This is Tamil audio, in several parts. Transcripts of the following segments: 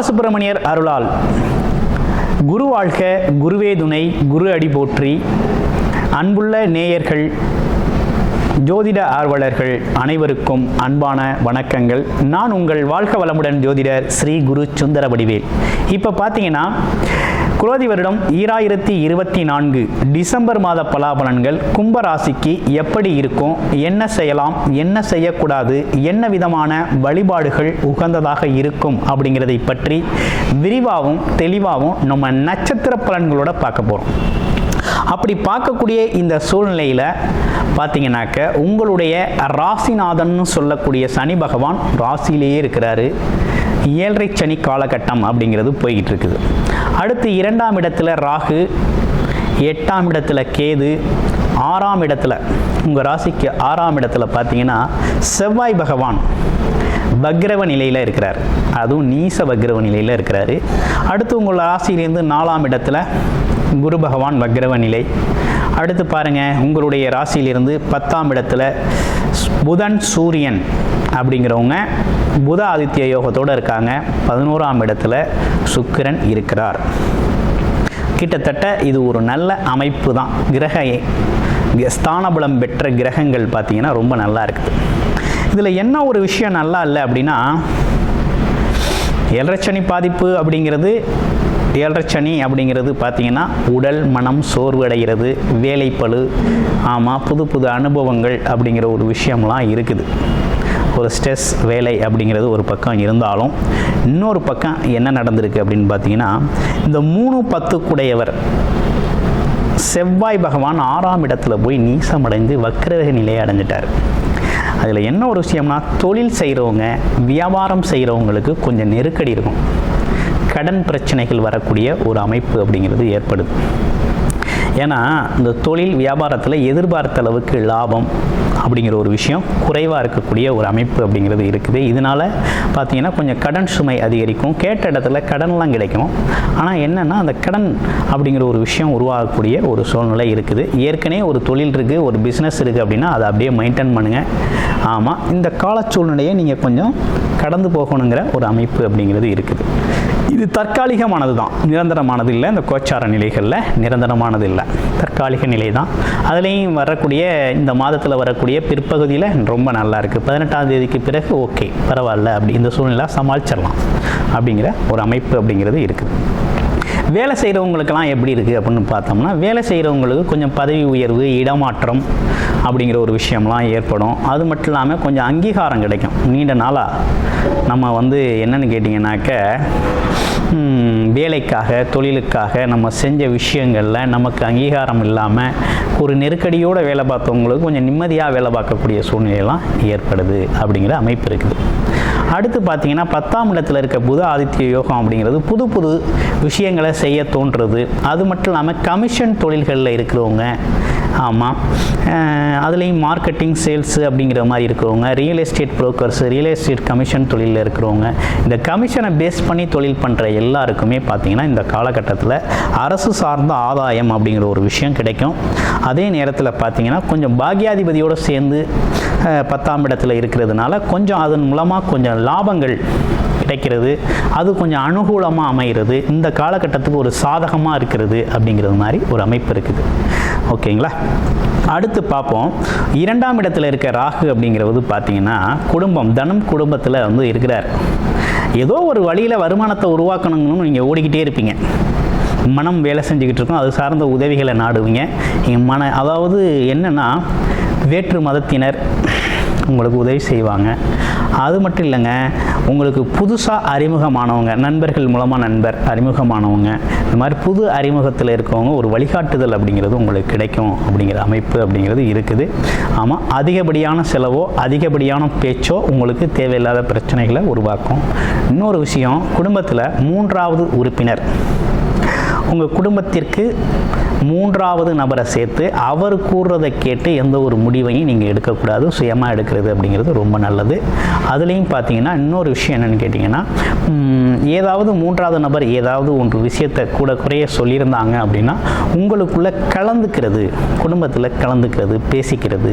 பாலசுப்பிரமணியர் அருளால் குரு வாழ்க குருவே துணை குரு அடி போற்றி. அன்புள்ள நேயர்கள் ஜோதிட ஆர்வலர்கள் அனைவருக்கும் அன்பான வணக்கங்கள். நான் உங்கள் வாழ்க வளமுடன் ஜோதிடர் ஸ்ரீ குரு சுந்தர வடிவேல் இப்போ பார்த்தீங்கன்னா குரோதி வருடம் ஈராயிரத்தி இருபத்தி நான்கு டிசம்பர் மாத பலாபலன்கள் கும்ப ராசிக்கு எப்படி இருக்கும் என்ன செய்யலாம் என்ன செய்யக்கூடாது என்ன விதமான வழிபாடுகள் உகந்ததாக இருக்கும் அப்படிங்கிறதை பற்றி விரிவாகவும் தெளிவாகவும் நம்ம நட்சத்திர பலன்களோட பார்க்க போகிறோம் அப்படி பார்க்கக்கூடிய இந்த சூழ்நிலையில் பார்த்தீங்கன்னாக்க உங்களுடைய ராசிநாதன் சொல்லக்கூடிய சனி பகவான் ராசியிலேயே இருக்கிறாரு. ஏழரை சனி காலகட்டம் அப்படிங்கிறது போய்கிட்டு இருக்குது. அடுத்து இரண்டாம் இடத்துல ராகு எட்டாம் இடத்துல கேது ஆறாம் இடத்துல உங்கள் ராசிக்கு ஆறாம் இடத்துல பார்த்தீங்கன்னா செவ்வாய் பகவான் வக்ரவ நிலையில் இருக்கிறார். அதுவும் நீச வக்ரவ நிலையில் இருக்கிறாரு. அடுத்து உங்கள் ராசியிலேருந்து நாலாம் இடத்துல குரு பகவான் வக்ரவ நிலை. அடுத்து பாருங்கள் உங்களுடைய ராசியிலிருந்து பத்தாம் இடத்துல புதன் சூரியன் அப்படிங்கிறவங்க புத ஆதித்ய யோகத்தோடு இருக்காங்க. பதினோராம் இடத்துல சுக்கிரன் இருக்கிறார். கிட்டத்தட்ட இது ஒரு நல்ல அமைப்பு தான். கிரக ஸ்தானபலம் பெற்ற கிரகங்கள் பார்த்தீங்கன்னா ரொம்ப நல்லா இருக்குது. இதில் என்ன ஒரு விஷயம் நல்லா இல்லை அப்படின்னா ஏழரைச்சனி பாதிப்பு அப்படிங்கிறது ஏழரைச்சனி அப்படிங்கிறது பார்த்தீங்கன்னா உடல் மனம் சோர்வடைகிறது வேலைப்பழு வேலைப்பளு ஆமாம் புது புது அனுபவங்கள் அப்படிங்கிற ஒரு விஷயம்லாம் இருக்குது. ஒரு ஸ்ட்ரெஸ் வேலை அப்படிங்கிறது ஒரு பக்கம் இருந்தாலும் இன்னொரு பக்கம் என்ன நடந்திருக்கு அப்படின்னு பார்த்தீங்கன்னா இந்த மூணு பத்து குடையவர் செவ்வாய் பகவான் ஆறாம் இடத்துல போய் நீசமடைந்து வக்கிரக நிலையை அடைஞ்சிட்டார். அதில் என்ன ஒரு விஷயம்னா தொழில் செய்கிறவங்க வியாபாரம் செய்கிறவங்களுக்கு கொஞ்சம் நெருக்கடி இருக்கும். கடன் பிரச்சனைகள் வரக்கூடிய ஒரு அமைப்பு அப்படிங்கிறது ஏற்படுது. ஏன்னா இந்த தொழில் வியாபாரத்தில் எதிர்பார்த்த அளவுக்கு லாபம் அப்படிங்கிற ஒரு விஷயம் குறைவாக இருக்கக்கூடிய ஒரு அமைப்பு அப்படிங்கிறது இருக்குது. இதனால் பார்த்தீங்கன்னா கொஞ்சம் கடன் சுமை அதிகரிக்கும். கேட்ட இடத்துல கடன்லாம் கிடைக்கும். ஆனால் என்னென்னா அந்த கடன் அப்படிங்கிற ஒரு விஷயம் உருவாகக்கூடிய ஒரு சூழ்நிலை இருக்குது. ஏற்கனவே ஒரு தொழில் இருக்குது ஒரு பிஸ்னஸ் இருக்குது அப்படின்னா அதை அப்படியே மெயின்டைன் பண்ணுங்கள் ஆமாம் இந்த கால சூழ்நிலையை நீங்கள் கொஞ்சம் கடந்து போகணுங்கிற ஒரு அமைப்பு அப்படிங்கிறது இருக்குது. இது தற்காலிகமானது தான் நிரந்தரமானது இல்லை இந்த கோச்சார நிலைகளில் நிரந்தரமானது இல்லை தற்காலிக நிலை தான் அதுலேயும் வரக்கூடிய இந்த மாதத்தில் வரக்கூடிய பிற்பகுதியில் ரொம்ப நல்லா இருக்குது பதினெட்டாம் தேதிக்கு பிறகு ஓகே பரவாயில்ல அப்படி இந்த சூழ்நிலை சமாளிச்சிடலாம். அப்படிங்கிற ஒரு அமைப்பு அப்படிங்கிறது இருக்குது. வேலை செய்கிறவங்களுக்கெல்லாம் எப்படி இருக்குது அப்படின்னு பார்த்தோம்னா வேலை செய்கிறவங்களுக்கு கொஞ்சம் பதவி உயர்வு இடமாற்றம் அப்படிங்கிற ஒரு விஷயம்லாம் ஏற்படும். அது மட்டும் இல்லாமல் கொஞ்சம் அங்கீகாரம் கிடைக்கும். நீண்ட நாளாக நம்ம வந்து என்னென்னு கேட்டிங்கனாக்க வேலைக்காக தொழிலுக்காக நம்ம செஞ்ச விஷயங்களில் நமக்கு அங்கீகாரம் இல்லாமல் ஒரு நெருக்கடியோடு வேலை பார்த்தவங்களுக்கு கொஞ்சம் நிம்மதியாக வேலை பார்க்கக்கூடிய சூழ்நிலையெல்லாம் ஏற்படுது அப்படிங்கிற அமைப்பு இருக்குது. அடுத்து பார்த்தீங்கன்னா பத்தாம் இடத்தில் இருக்க புத ஆதித்ய யோகம் அப்படிங்கிறது புது புது விஷயங்களை செய்ய தோன்றுறது. அது மட்டும் இல்லாமல் கமிஷன் தொழில்களில் இருக்கிறவங்க ஆமாம் அதுலேயும் மார்க்கெட்டிங் சேல்ஸு அப்படிங்கிற மாதிரி இருக்கிறவங்க real estate brokers real estate commission தொழிலில் இருக்கிறவங்க இந்த கமிஷனை பேஸ் பண்ணி தொழில் பண்ணுற எல்லாருக்குமே பார்த்தீங்கன்னா இந்த காலகட்டத்தில் அரசு சார்ந்த ஆதாயம் அப்படிங்கிற ஒரு விஷயம் கிடைக்கும். அதே நேரத்தில் பார்த்தீங்கன்னா கொஞ்சம் பாக்யாதிபதியோடு சேர்ந்து பத்தாம் இடத்துல இருக்கிறதுனால கொஞ்சம் அதன் மூலமாக கொஞ்சம் லாபங்கள் கிடைக்கிறது. அது கொஞ்சம் அனுகூலமாக அமைகிறது. இந்த காலகட்டத்துக்கு ஒரு சாதகமாக இருக்கிறது அப்படிங்கிறது மாதிரி ஒரு அமைப்பு இருக்குது. ஓகேங்களா? அடுத்து பார்ப்போம். இரண்டாம் இடத்துல இருக்க ராகு அப்படிங்கிறது பார்த்தீங்கன்னா குடும்பம் தனம் குடும்பத்தில் வந்து இருக்கிறார். ஏதோ ஒரு வழியில் வருமானத்தை உருவாக்கணுங்கன்னு நீங்கள் ஓடிக்கிட்டே இருப்பீங்க. மனம் வேலை செஞ்சுக்கிட்டு இருக்கோம். அது சார்ந்த உதவிகளை நாடுவீங்க. நீங்கள் மன அதாவது என்னென்னா வேற்று மதத்தினர் உங்களுக்கு உதவி செய்வாங்க. அது மட்டும் இல்லைங்க உங்களுக்கு புதுசாக அறிமுகமானவங்க நண்பர்கள் மூலமாக நண்பர் அறிமுகமானவங்க இந்த மாதிரி புது அறிமுகத்தில் இருக்கவங்க ஒரு வழிகாட்டுதல் அப்படிங்கிறது உங்களுக்கு கிடைக்கும் அப்படிங்கிற அமைப்பு அப்படிங்கிறது இருக்குது. ஆமாம் அதிகப்படியான செலவோ அதிகப்படியான பேச்சோ உங்களுக்கு தேவையில்லாத பிரச்சனைகளை உருவாக்கும். இன்னொரு விஷயம் குடும்பத்தில் மூன்றாவது உறுப்பினர். உங்கள் குடும்பத்திற்கு மூன்றாவது நபரை சேர்த்து அவர் கூறுறதை கேட்டு எந்த ஒரு முடிவையும் நீங்கள் எடுக்கக்கூடாது சுயமாக எடுக்கிறது அப்படிங்கிறது ரொம்ப நல்லது. அதுலேயும் பார்த்தீங்கன்னா இன்னொரு விஷயம் என்னென்னு கேட்டிங்கன்னா ஏதாவது மூன்றாவது நபர் ஏதாவது ஒன்று விஷயத்தை கூட குறைய சொல்லியிருந்தாங்க அப்படின்னா உங்களுக்குள்ள கலந்துக்கிறது குடும்பத்தில் கலந்துக்கிறது பேசிக்கிறது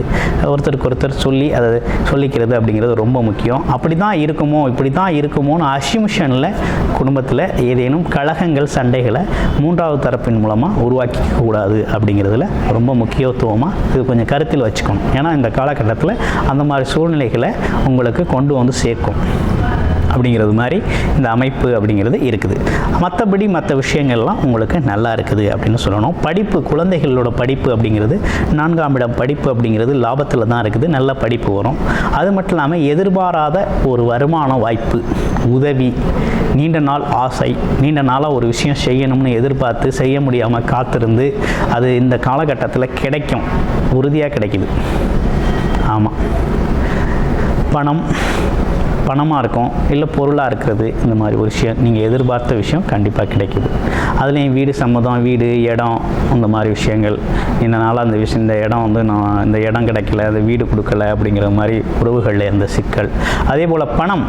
ஒருத்தருக்கு ஒருத்தர் சொல்லி அதை சொல்லிக்கிறது அப்படிங்கிறது ரொம்ப முக்கியம். அப்படி தான் இருக்குமோ இப்படி தான் இருக்குமோன்னு அசிமிஷனில் குடும்பத்தில் ஏதேனும் கழகங்கள் சண்டைகளை மூன்றாவது தரப்பின் மூலமாக உருவாக்கி கூடாது அப்படிங்கிறதுல ரொம்ப முக்கியத்துவமாக இது கொஞ்சம் கருத்தில் வச்சுக்கணும். ஏன்னா இந்த காலகட்டத்தில் அந்த மாதிரி சூழ்நிலைகளை உங்களுக்கு கொண்டு வந்து சேர்க்கும். அப்படிங்கிறது மாதிரி இந்த அமைப்பு அப்படிங்கிறது இருக்குது. மற்றபடி மற்ற விஷயங்கள்லாம் உங்களுக்கு நல்லா இருக்குது அப்படின்னு சொல்லணும். படிப்பு குழந்தைகளோட படிப்பு அப்படிங்கிறது நான்காம் இடம் படிப்பு அப்படிங்கிறது லாபத்தில் தான் இருக்குது. நல்ல படிப்பு வரும். அது மட்டும் இல்லாமல் எதிர்பாராத ஒரு வருமான வாய்ப்பு உதவி நீண்ட நாள் ஆசை நீண்ட நாளாக ஒரு விஷயம் செய்யணும்னு எதிர்பார்த்து செய்ய முடியாமல் காத்திருந்து அது இந்த காலகட்டத்தில் கிடைக்கும். உறுதியாக கிடைக்குது. ஆமாம் பணம் பணமாக இருக்கும் இல்லை பொருளாக இருக்கிறது இந்த மாதிரி ஒரு விஷயம் நீங்கள் எதிர்பார்த்த விஷயம் கண்டிப்பாக கிடைக்குது. அதுலேயும் வீடு சம்மதம் வீடு இடம் இந்த மாதிரி விஷயங்கள். இந்த நாளாக அந்த விஷயம் இந்த இடம் வந்து நான் இந்த இடம் கிடைக்கல அந்த வீடு கொடுக்கல அப்படிங்கிற மாதிரி உறவுகளில் இருந்த சிக்கல். அதே போல் பணம்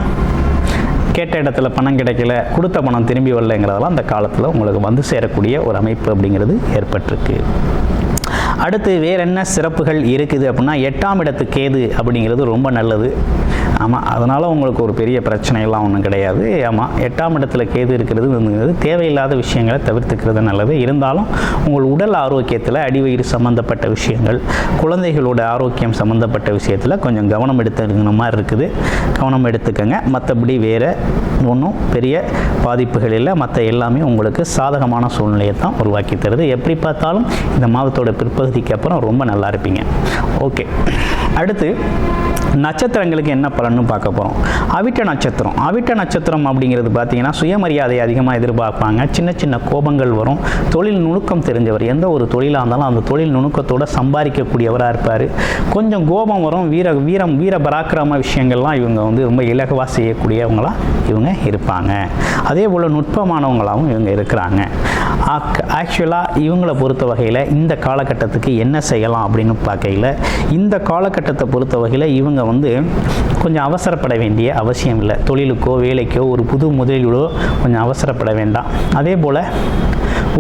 கேட்ட இடத்துல பணம் கிடைக்கல கொடுத்த பணம் திரும்பி வரலங்கிறதெல்லாம் அந்த காலத்தில் உங்களுக்கு வந்து சேரக்கூடிய ஒரு அமைப்பு அப்படிங்கிறது ஏற்பட்டிருக்கு. அடுத்து வேற என்ன சிறப்புகள் இருக்குது அப்படின்னா எட்டாம் இடத்து கேது அப்படிங்கிறது ரொம்ப நல்லது. ஆமாம் அதனால் உங்களுக்கு ஒரு பெரிய பிரச்சனையெல்லாம் ஒன்றும் கிடையாது. ஆமாம் எட்டாம் இடத்துல கேது இருக்கிறது தேவையில்லாத விஷயங்களை தவிர்த்துக்கிறது நல்லது. இருந்தாலும் உங்கள் உடல் ஆரோக்கியத்தில் அடிவயிறு சம்மந்தப்பட்ட விஷயங்கள் குழந்தைகளோட ஆரோக்கியம் சம்மந்தப்பட்ட விஷயத்தில் கொஞ்சம் கவனம் எடுத்துக்கிற மாதிரி இருக்குது. கவனம் எடுத்துக்கங்க. மற்றபடி வேறு ஒன்றும் பெரிய பாதிப்புகள் இல்லை. மற்ற எல்லாமே உங்களுக்கு சாதகமான சூழ்நிலையை தான் உருவாக்கி தருது. எப்படி பார்த்தாலும் இந்த மாதத்தோட பகுதிக்கு அப்புறம் ரொம்ப நல்லா இருப்பீங்க. ஓகே அடுத்து நட்சத்திரங்களுக்கு என்ன பலன்னு பார்க்க போகிறோம் அவிட்ட நட்சத்திரம். அவிட்ட நட்சத்திரம் அப்படிங்கிறது பார்த்தீங்கன்னா சுயமரியாதை அதிகமாக எதிர்பார்ப்பாங்க. சின்ன சின்ன கோபங்கள் வரும். தொழில் நுணுக்கம் தெரிஞ்சவர் எந்த ஒரு தொழிலாக இருந்தாலும் அந்த தொழில் நுணுக்கத்தோடு சம்பாதிக்கக்கூடியவராக இருப்பார். கொஞ்சம் கோபம் வரும். வீர வீரம் வீர பராக்கிரம விஷயங்கள்லாம் இவங்க வந்து ரொம்ப இலகுவாக செய்யக்கூடியவங்களாக இவங்க இருப்பாங்க. அதே போல் நுட்பமானவங்களாகவும் இவங்க இருக்கிறாங்க. ஆக்சுவலாக இவங்களை பொறுத்த வகையில் இந்த காலகட்டத்தில் காலகட்டத்துக்கு என்ன செய்யலாம் அப்படின்னு பார்க்கையில் இந்த காலகட்டத்தை பொறுத்த வகையில் இவங்க வந்து கொஞ்சம் அவசரப்பட வேண்டிய அவசியம் இல்லை. தொழிலுக்கோ வேலைக்கோ ஒரு புது முதலீடோ கொஞ்சம் அவசரப்பட வேண்டாம். அதே போல்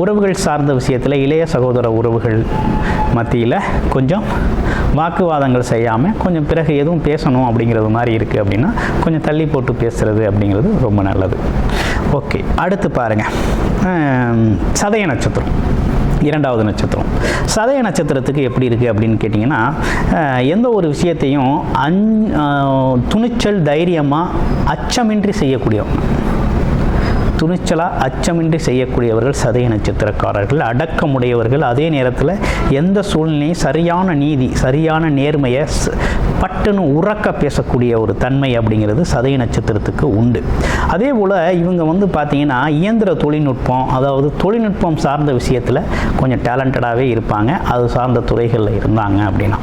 உறவுகள் சார்ந்த விஷயத்தில் இளைய சகோதர உறவுகள் மத்தியில் கொஞ்சம் வாக்குவாதங்கள் செய்யாமல் கொஞ்சம் பிறகு எதுவும் பேசணும் அப்படிங்கிறது மாதிரி இருக்குது அப்படின்னா கொஞ்சம் தள்ளி போட்டு பேசுகிறது அப்படிங்கிறது ரொம்ப நல்லது. ஓகே அடுத்து பாருங்கள் சதய நட்சத்திரம். இரண்டாவது நட்சத்திரம். சதய நட்சத்திரத்துக்கு எப்படி இருக்குது அப்படின்னு கேட்டிங்கன்னா எந்த ஒரு விஷயத்தையும் அஞ் துணிச்சல் தைரியமாக அச்சமின்றி செய்யக்கூடியவங்க துணிச்சலாக அச்சமின்றி செய்யக்கூடியவர்கள் சதய நட்சத்திரக்காரர்கள் அடக்கமுடையவர்கள். அதே நேரத்தில் எந்த சூழ்நிலையும் சரியான நீதி சரியான நேர்மையை பட்டுன்னு உறக்க பேசக்கூடிய ஒரு தன்மை அப்படிங்கிறது சதய நட்சத்திரத்துக்கு உண்டு. அதே போல் இவங்க வந்து பார்த்தீங்கன்னா இயந்திர தொழில்நுட்பம் அதாவது தொழில்நுட்பம் சார்ந்த விஷயத்தில் கொஞ்சம் டேலண்டடாகவே இருப்பாங்க. அது சார்ந்த துறைகளில் இருந்தாங்க அப்படின்னா.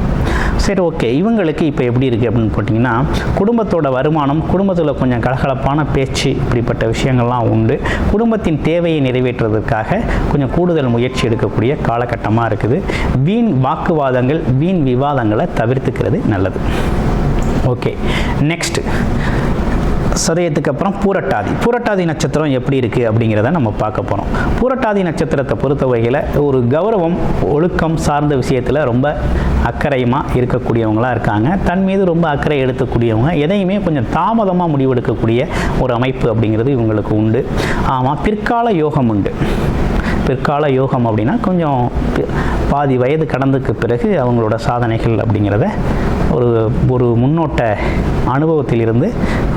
சரி ஓகே இவங்களுக்கு இப்போ எப்படி இருக்குது அப்படின்னு போட்டிங்கன்னா குடும்பத்தோட வருமானம் குடும்பத்தில் கொஞ்சம் கலகலப்பான பேச்சு இப்படிப்பட்ட விஷயங்கள்லாம் உண்டு. குடும்பத்தின் தேவையை நிறைவேற்றுவதற்காக கொஞ்சம் கூடுதல் முயற்சி எடுக்கக்கூடிய காலகட்டமாக இருக்குது. வீண் வாக்குவாதங்கள் வீண் விவாதங்களை தவிர்த்துக்கிறது நல்லது. ஓகே நெக்ஸ்ட் சதயத்துக்கு அப்புறம் பூரட்டாதி. பூரட்டாதி நட்சத்திரம் எப்படி இருக்குது அப்படிங்கிறத நம்ம பார்க்க போகிறோம் பூரட்டாதி நட்சத்திரத்தை பொறுத்த வகையில் ஒரு கௌரவம் ஒழுக்கம் சார்ந்த விஷயத்தில் ரொம்ப அக்கறையுமாக இருக்கக்கூடியவங்களாக இருக்காங்க. தன் மீது ரொம்ப அக்கறை எடுத்தக்கூடியவங்க எதையுமே கொஞ்சம் தாமதமாக முடிவெடுக்கக்கூடிய ஒரு அமைப்பு அப்படிங்கிறது இவங்களுக்கு உண்டு. ஆமாம் பிற்கால யோகம் உண்டு. பிற்கால யோகம் அப்படின்னா கொஞ்சம் பாதி வயது கடந்துக்கு பிறகு அவங்களோட சாதனைகள் அப்படிங்கிறத ஒரு ஒரு முன்னோட்ட அனுபவத்திலிருந்து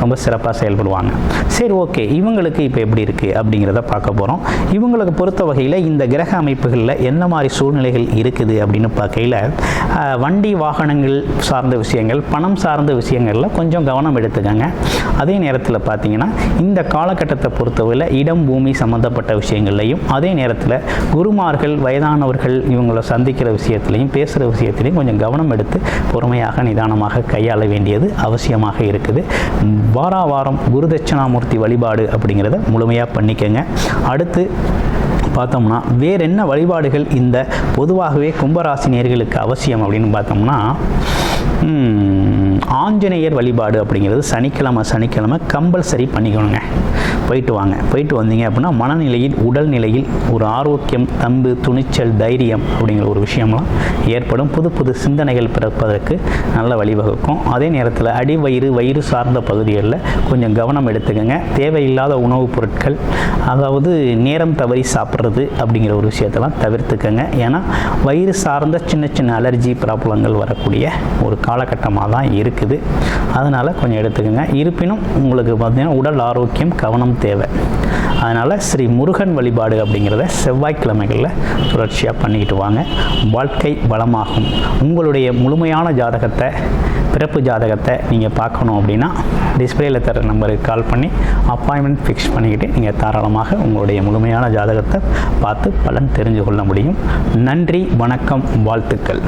ரொம்ப சிறப்பாக செயல்படுவாங்க. சரி ஓகே. இவங்களுக்கு இப்போ எப்படி இருக்குது அப்படிங்கிறத பார்க்க போகிறோம் இவங்களுக்கு பொறுத்த வகையில் இந்த கிரக அமைப்புகளில் என்ன மாதிரி சூழ்நிலைகள் இருக்குது அப்படின்னு பார்க்கையில் வண்டி வாகனங்கள் சார்ந்த விஷயங்கள் பணம் சார்ந்த விஷயங்களில் கொஞ்சம் கவனம் எடுத்துக்கங்க. அதே நேரத்தில் பார்த்தீங்கன்னா இந்த காலகட்டத்தை பொறுத்தவரையில் இடம் பூமி சம்மந்தப்பட்ட விஷயங்கள்லையும் அதே நேரத்தில் குருமார்கள் வயதானவர்கள் இவங்களை சந்திக்கிற விஷயத்துலையும் பேசுகிற விஷயத்துலையும் கொஞ்சம் கவனம் எடுத்து பொறுமையாக நிதானமாக கையாள வேண்டியது அவசியமாக இருக்குது. வாரா வாரம் குரு தட்சிணாமூர்த்தி வழிபாடு அப்படிங்கிறத முழுமையாக பண்ணிக்கங்க. அடுத்து பார்த்தோம்னா வேறென்ன வழிபாடுகள் இந்த பொதுவாகவே கும்பராசினியர்களுக்கு அவசியம் அப்படின்னு பார்த்தோம்னா ஆஞ்சநேயர் வழிபாடு அப்படிங்கிறது சனிக்கிழமை சனிக்கிழமை கம்பல்சரி பண்ணிக்கணுங்க. போயிட்டு வாங்க. போயிட்டு வந்தீங்க அப்படின்னா மனநிலையில் உடல் நிலையில் ஒரு ஆரோக்கியம் தம்பு துணிச்சல் தைரியம் அப்படிங்கிற ஒரு விஷயம்லாம் ஏற்படும். புது புது சிந்தனைகள் பிறப்பதற்கு நல்ல வழிவகுக்கும். அதே நேரத்தில் அடி வயிறு வயிறு சார்ந்த பகுதிகளில் கொஞ்சம் கவனம் எடுத்துக்கோங்க. தேவையில்லாத உணவுப் பொருட்கள் அதாவது நேரம் தவறி சாப்பிட்றது அப்படிங்கிற ஒரு விஷயத்தெல்லாம் தவிர்த்துக்கோங்க. ஏன்னா வயிறு சார்ந்த சின்ன சின்ன அலர்ஜி ப்ராப்ளங்கள் வரக்கூடிய ஒரு காலகட்டமாக தான் இருக்குது அதனால் கொஞ்சம் எடுத்துக்கோங்க. இருப்பினும் உங்களுக்கு பார்த்திங்கன்னா உடல் ஆரோக்கியம் கவனம் தேவை. அதனால் ஸ்ரீ முருகன் வழிபாடு அப்படிங்கிறத செவ்வாய்க்கிழமைகளில் தொடர்ச்சியாக பண்ணிக்கிட்டு வாங்க. வாழ்க்கை வளமாகும். உங்களுடைய முழுமையான ஜாதகத்தை பிறப்பு ஜாதகத்தை நீங்கள் பார்க்கணும் அப்படின்னா டிஸ்பிளேயில் தர நம்பருக்கு கால் பண்ணி அப்பாயின்மெண்ட் ஃபிக்ஸ் பண்ணிக்கிட்டு நீங்கள் தாராளமாக உங்களுடைய முழுமையான ஜாதகத்தை பார்த்து பலன் தெரிஞ்சு கொள்ள முடியும். நன்றி வணக்கம் வாழ்த்துக்கள்.